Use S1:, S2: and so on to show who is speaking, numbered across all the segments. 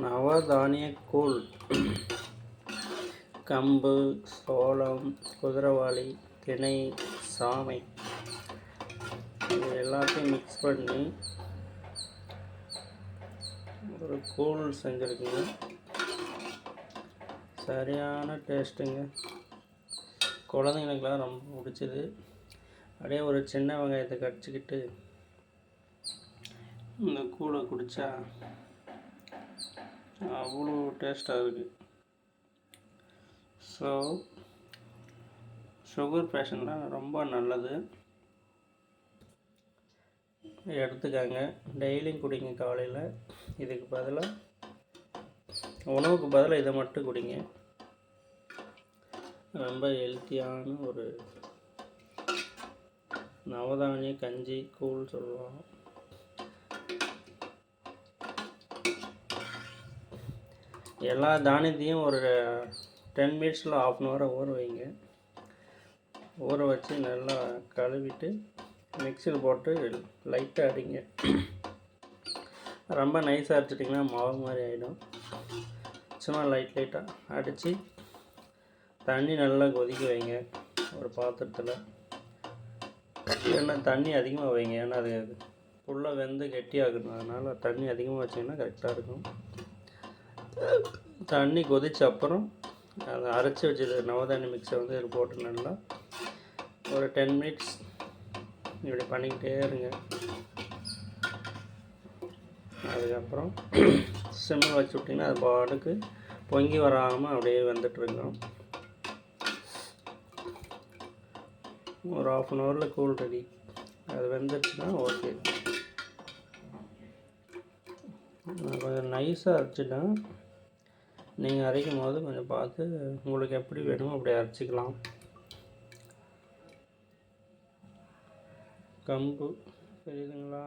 S1: நவதானிய கூழ் கம்பு சோளம் குதிரைவாளி திணை சாமை இது எல்லாத்தையும் மிக்ஸ் பண்ணி ஒரு கூழ் செஞ்சுருக்குங்க. சரியான டேஸ்ட்டுங்க குழந்தைங்களுக்கெல்லாம் ரொம்ப பிடிச்சது. அப்படியே ஒரு சின்ன வெங்காயத்தை கடிச்சிக்கிட்டு இந்த கூழை குடித்தா அவ்வளோ டேஸ்ட்டாக இருக்குது ஸோ சுகர் பேஷண்ட்லாம் ரொம்ப நல்லது. எடுத்துக்காங்க. டெய்லியும் குடிங்க காலையில். இதுக்கு பதிலாக உணவுக்கு பதிலாக இதை மட்டும் குடிங்க. ரொம்ப ஹெல்த்தியான ஒரு நவதானிய கஞ்சி கூழ் சொல்லுவாங்க. எல்லா தானியத்தையும் ஒரு டென் மினிட்ஸில் ஆஃப் அன் ஹவரை ஊற வைங்க. ஊற வச்சு நல்லா கழுவிட்டு மிக்சியில் போட்டு லைட்டாக அடிங்க. ரொம்ப நைஸாக அடிச்சிட்டிங்கன்னா மாவு மாதிரி ஆகிடும் சும்மா லைட் லைட்டாக அடித்து தண்ணி நல்லா கொதிக்க வைங்க ஒரு பாத்திரத்தில். ஏன்னா தண்ணி அதிகமாக வைங்க. ஏன்னா அது ஃபுல்லாக வெந்து கெட்டியாகணும். அதனால் தண்ணி அதிகமாக வச்சிங்கன்னா கரெக்டாக இருக்கும். தண்ணி கொதிச்ச அப்புறம் அதை அரைச்சி வச்சது நவதானி மிக்ஸை வந்து இதில் போட்டு நல்லா ஒரு டென் மினிட்ஸ் இப்படி பண்ணிக்கிட்டே இருங்க. அதுக்கப்புறம் சிம்மில் வச்சு விட்டிங்கன்னா அது பாட்டுக்கு பொங்கி வராமல் அப்படியே வந்துட்டுருக்கோம் ஒரு ஆஃப் அன் ஹவரில் கூல் ரெடி அது வெந்துருச்சுன்னா ஓகே கொஞ்சம் நைஸாக அரைச்சிட்டேன் நீங்கள் அரைக்கும் போது கொஞ்சம் பார்த்து உங்களுக்கு எப்படி வேணுமோ அப்படி அரைச்சிக்கலாம். கம்பு தெரியுதுங்களா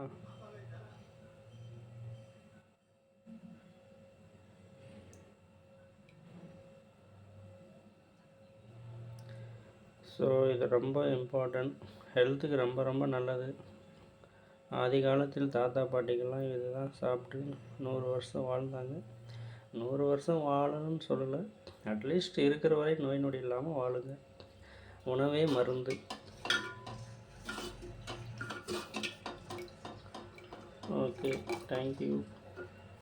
S1: ஸோ இது ரொம்ப இம்பார்ட்டண்ட் ஹெல்த்துக்கு ரொம்ப ரொம்ப நல்லது. ஆதி காலத்தில் தாத்தா பாட்டிக்கெல்லாம் இதுதான் சாப்பிட்டு நூறு வருஷம் வாழ்ந்தாங்க. நூறு வருஷம் வாழணும்னு சொல்லலை. அட்லீஸ்ட் இருக்கிற வரை நோய் நொடி இல்லாமல் வாழுங்க. உணவே மருந்து. Okay thank you